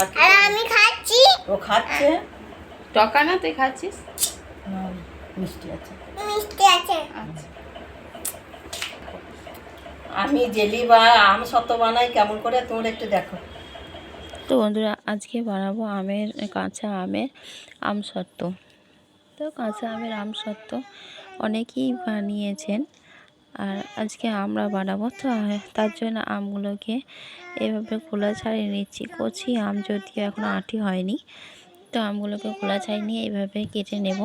আর? আমি খাচ্ছি। ও খাচ্ছে? টকা না তুই খাচ্ছিস? মিষ্টি আছে। মিষ্টি আছে। আচ্ছা। আমি জেলি বা আম সত্য বানাই কেমন করে? তোমরা একটু দেখো। তো বন্ধুরা আজকে বানাবো আমের কাঁচা আমের আমসত্ত্ব। তো কাঁচা আমের আমসত্ত্ব অনেকেই বানিয়েছেন। আর আজকে আমরা বানাবো। তো তার জন্য আমগুলোকে এভাবে খোলা ছাড়িয়ে নিচ্ছি। কচি আম যদিও এখনও আটি হয়নি। তো, আমগুলোকে খোলা ছাড়িয়ে নিয়ে এইভাবে কেটে নেব।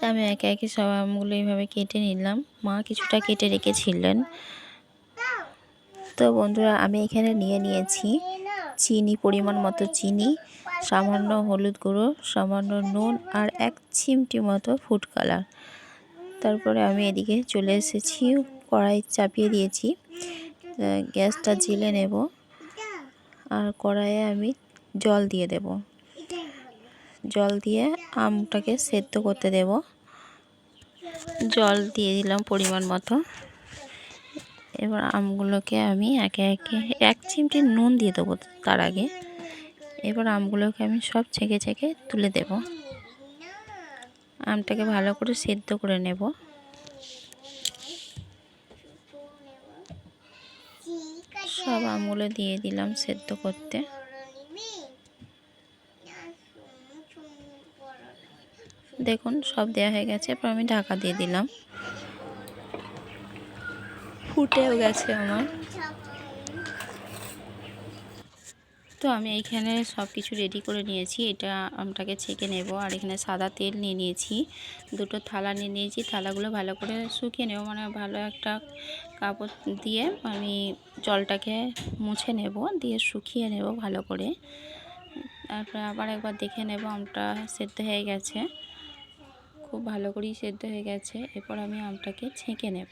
আমি একে একে সব আমগুলো এইভাবে কেটে নিলাম। মা কিছুটা কেটে রেখেছিলেন। তো, বন্ধুরা, আমি এখানে নিয়ে নিয়েছি চিনি, পরিমাণ মতো চিনি, সামান্য হলুদ গুঁড়ো, সামান্য নুন আর এক চিমটি মতো ফুড কালার। তারপরে আমি এদিকে চলে এসেছি, কড়াই চাপিয়ে দিয়েছি। গ্যাসটা জেলে নেব আর কড়াইয়ে আমি জল দিয়ে দেব। জল দিয়ে আমটাকে সেদ্ধ করতে দেব। জল দিয়ে দিলাম পরিমাণ মতো। এবার আমগুলোকে আমি একে একে এক চিমটি নুন দিয়ে দেবো তার আগে। এবার আমগুলোকে আমি সব ছেঁকে ছেঁকে তুলে দেব। আমটাকে ভালো করে সেদ্ধ করে নেব। সব আমগুলো দিয়ে দিলাম সেদ্ধ করতে। দেখুন, সব দেওয়া হয়ে গেছে। এরপর আমি ঢাকা দিয়ে দিলাম। ফুটেও গেছে আমার। তো আমি এইখানে সব কিছু রেডি করে নিয়েছি। এটা আমটাকে ছেঁকে নেব আর এখানে সাদা তেল নিয়ে নিয়েছি। দুটো থালা নিয়ে নিয়েছি। থালাগুলো ভালো করে শুকিয়ে নেব। মানে ভালো একটা কাপড় দিয়ে আমি জলটাকে মুছে নেব, দিয়ে শুকিয়ে নেব ভালো করে। তারপরে আবার একবার দেখে নেব আমটা সেদ্ধ হয়ে গেছে। খুব ভালো করেই সেদ্ধ হয়ে গেছে। এরপর আমি আমটাকে ছেঁকে নেব।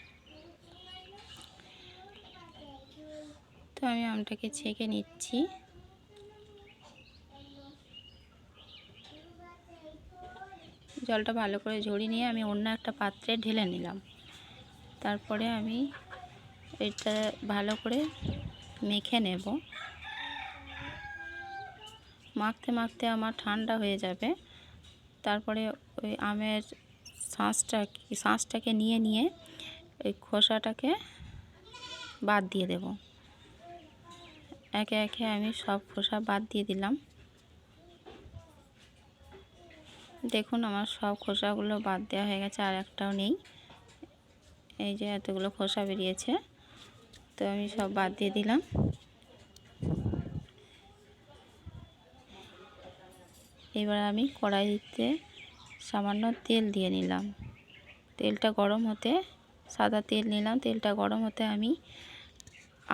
তো আমি আমটাকে ছেঁকে নিচ্ছি। জলটা ভালো করে ঝরিয়ে নিয়ে আমি অন্য একটা পাত্রে ঢেলে নিলাম। তারপরে আমি এটা ভালো করে মেখে নেব। মাখতে মাখতে আমার ঠান্ডা হয়ে যাবে। তারপরে ওই আমের শাঁসটা শাঁসটাকে নিয়ে নিয়ে ওই খোসাটাকে বাদ দিয়ে দেব। একে একে আমি সব খোসা বাদ দিয়ে দিলাম। দেখুন, আমার সব খোসাগুলো বাদ দেওয়া হয়ে গেছে, আর একটাও নেই। এই যে এতগুলো খোসা বেরিয়েছে, তো আমি সব বাদ দিয়ে দিলাম। এবার আমি কড়াইতে সামান্য তেল দিয়ে নিলাম। তেলটা গরম হতে, সাদা তেল নিলাম, তেলটা গরম হতে আমি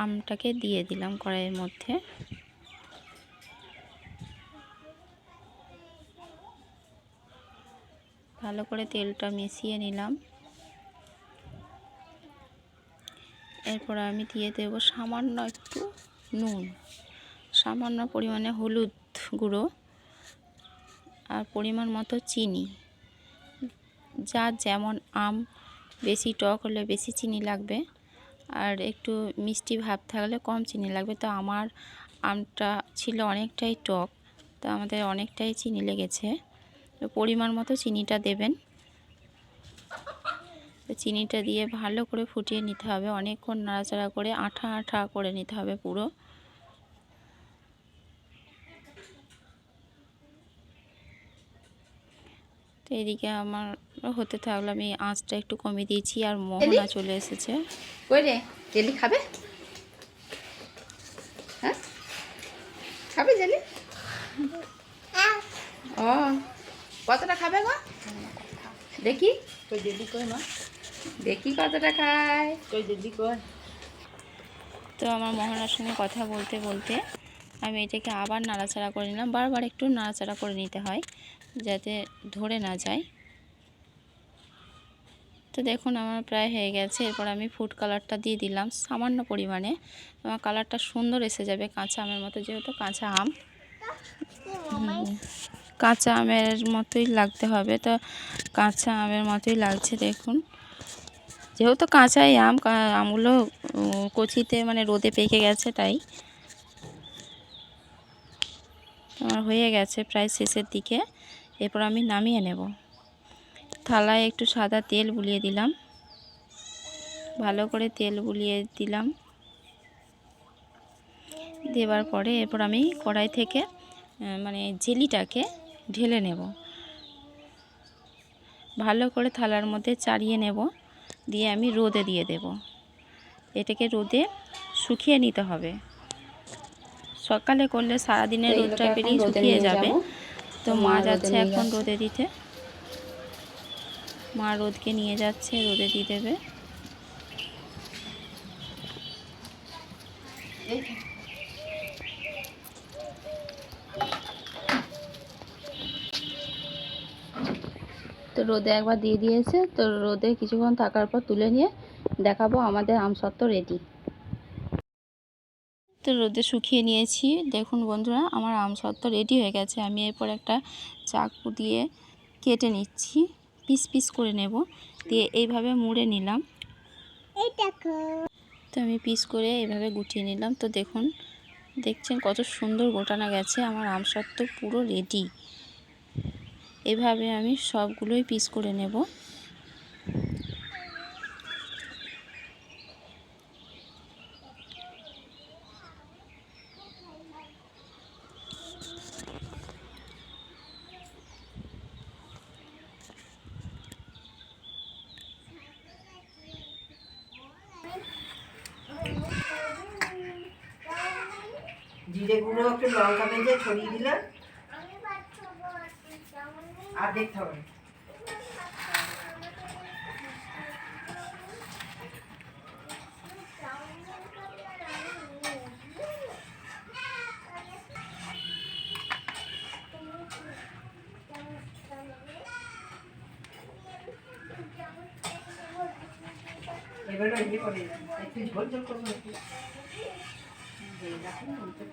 আমটাকে দিয়ে দিলাম কড়াইয়ের মধ্যে। ভালো করে তেলটা মিশিয়ে নিলাম। এরপর আমি দিয়ে দেব সামান্য একটু নুন, সামান্য পরিমাণে হলুদ গুঁড়ো আর পরিমাণ মতো চিনি। যার যেমন আম বেশি টক হলে বেশি চিনি লাগবে আর একটু মিষ্টি ভাব থাকলে কম চিনি লাগবে। তো আমার আমটা ছিল অনেকটাই টক, তো আমাদের অনেকটাই চিনি লেগেছে। পরিমাণ মতো চিনিটা দেবেন। চিনিটা দিয়ে ভালো করে ফুটিয়ে নিতে হবে। অনেকক্ষণ নাড়াচাড়া করে আঠা আঠা করে নিতে হবে পুরো। তো এদিকে আমার হতে থাকল আমি আঁচটা একটু কমিয়ে দিয়েছি আর মোহনা চলে এসেছে। কই রে? জেলি খাবে? হ্যাঁ? খাবে জেলি? ও। খাবে গো? দেখি। কই দিদি কই মা দেখি কতটা খায়। দিদি কই তো আমার মোহনার সঙ্গে কথা বলতে বলতে আমি এটাকে আবার নাড়াচাড়া করে নিলাম। বারবার একটু নাড়াচাড়া করে নিতে হয়, যাতে ধরে না যায়। তো দেখুন, আমার প্রায় হয়ে গেছে। এরপর আমি ফুড কালারটা দিয়ে দিলাম সামান্য পরিমাণে। আমার কালারটা সুন্দর এসে যাবে কাঁচা আমের মতো, যেহেতু কাঁচা আম। কাঁচা আমের মতোই লাগতে হবে। তো কাঁচা আমের মতোই লাগছে, দেখুন। যেহেতু কাঁচাই আম আমগুলো কচিতে মানে রোদে পেকে গেছে তাই। আমার হয়ে গেছে প্রায় শেষের দিকে। এরপর আমি নামিয়ে নেব। থালায় একটু সাদা তেল বুলিয়ে দিলাম। ভালো করে তেল বুলিয়ে দিলাম। দেওয়ার পরে এরপর আমি কড়াই থেকে মানে জেলিটাকে ঢেলে নেব। ভালো করে থালার মধ্যে চাড়িয়ে নেব। দিয়ে আমি রোদে দিয়ে দেব। এটাকে রোদে শুকিয়ে নিতে হবে। সকালে করলে সারাদিনের রোদটা রোদে শুকিয়ে যাবে। তো মা যাচ্ছে এখন রোদে দিতে। মা রোদকে নিয়ে যাচ্ছে রোদে দিয়ে দেবে। তো রোদে একবার দিয়ে দিয়েছে। তো রোদে কিছুক্ষণ থাকার পর তুলে নিয়ে দেখাবো আমাদের আম আমসত্ত্ব রেডি। তো রোদে শুকিয়ে নিয়েছি। দেখুন বন্ধুরা আমার আম আমসত্ত্ব রেডি হয়ে গেছে। আমি এরপর একটা চাকু দিয়ে কেটে নিচ্ছি। পিস পিস করে নেব। দিয়ে এইভাবে মুড়ে নিলাম। তো আমি পিস করে এইভাবে গুটিয়ে নিলাম। তো দেখুন দেখছেন কত সুন্দর গোটানো গেছে। আমার আম আমসত্ত্ব পুরো রেডি। এভাবে আমি সবগুলোই পিস করে নেব। জিরে গুঁড়ো একটু লঙ্কা ভেজে ছড়িয়ে দিলাম। আর দেখতে হবে। এবারে ইয়ে করে একটু ঝোল ঝোল করব একটু এই দেখুন, একটু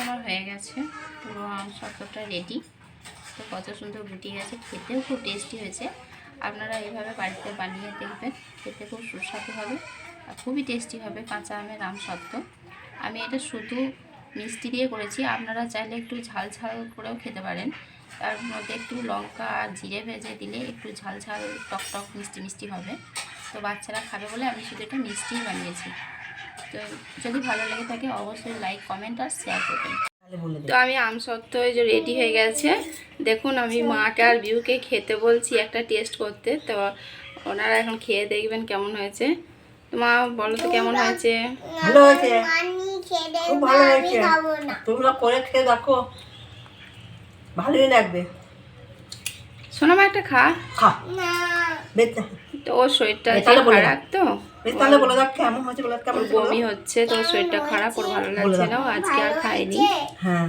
আমার হয়ে গেছে। পুরো আম সত্ত্বটা রেডি তো কত সুন্দর গুটি গেছে। খেতেও খুব টেস্টি হয়েছে। আপনারা এইভাবে বাড়িতে বানিয়ে দেখবেন, খেতে খুব সুস্বাদু হবে আর খুবই টেস্টি হবে কাঁচা আমের আম সত্ত্ব আমি এটা শুধু মিষ্টি দিয়ে করেছি, আপনারা চাইলে একটু ঝাল ঝাল করেও খেতে পারেন। তার মধ্যে একটু লঙ্কা আর জিরে ভেজে দিলে একটু ঝাল ঝাল টক টক মিষ্টি মিষ্টি হবে। তো বাচ্চারা খাবে বলে আমি শুধু এটা মিষ্টিই বানিয়েছি। তো যদি ভালো লেগে থাকে অবশ্যই লাইক কমেন্ট আর শেয়ার করবেন। তো আমি আমসত্ত্ব এই যে রেডি হয়ে গেছে। দেখুন আমি মাকে আর বিউকে খেতে বলছি একটা টেস্ট করতে। তো ওনারা এখন খেয়ে দেখবেন কেমন হয়েছে। তো মা বলো তো কেমন হয়েছে? ভালো হয়েছে? খুব ভালো হয়েছে। তোমরা করে খেয়ে দেখো। ভালোই লাগবে। শোনো মা একটা খা। খা। তো ওর শরীরটা খারাপ তো। তাহলে বলে দাও কেমন হচ্ছে বলে কেমন বমি হচ্ছে তো শরীরটা খারাপ ওর ভালো লাগছে না আজকে আর খাইনি। হ্যাঁ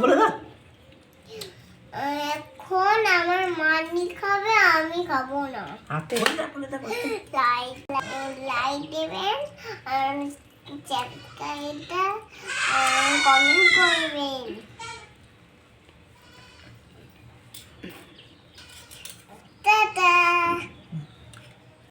বলে দাও এখন আমার মানি খাবে আমি খাব না। লাইট লাইট দেবেন আর চ্যাপ্টারটা কমেন্ট করবেন টাটা